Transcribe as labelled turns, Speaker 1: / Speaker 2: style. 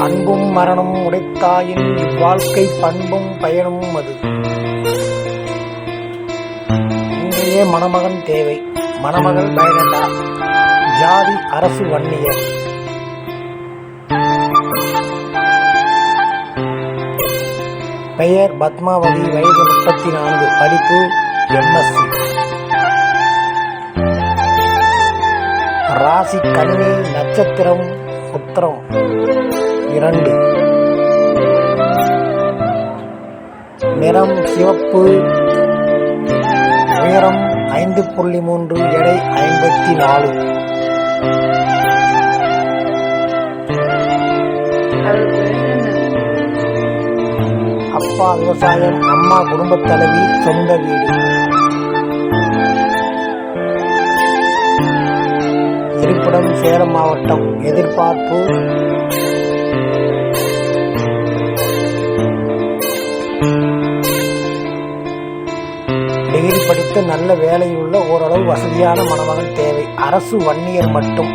Speaker 1: அன்பும் மரணம் உடைத்தாயின் இவ்வாழ்க்கை பண்பும் பயனும் அது. இன்றைய மணமகன் தேவை. மணமகள் பயனடா ஜாதி அரசு வன்னியர். பெயர் பத்மாவதி வயது முப்பத்தி நான்கு படிப்பு எம்எஸ்சி ராசி கண்ணி நட்சத்திரம் உத்தரம் இரண்டு. நிறம் சிவப்பு உயரம் ஐந்து புள்ளி மூன்று எடை ஐம்பத்தி நாலு. அப்பா விவசாயம் அம்மா குடும்பத் தலைவி சொந்த வீடு. இருப்பிடம் சேலம் மாவட்டம் எதிர்பார்ப்பு. டிகிரி படித்து நல்ல வேலையுள்ள ஓரளவு வசதியான மணமகன் தேவை. அரசு வன்னியர் மட்டும்.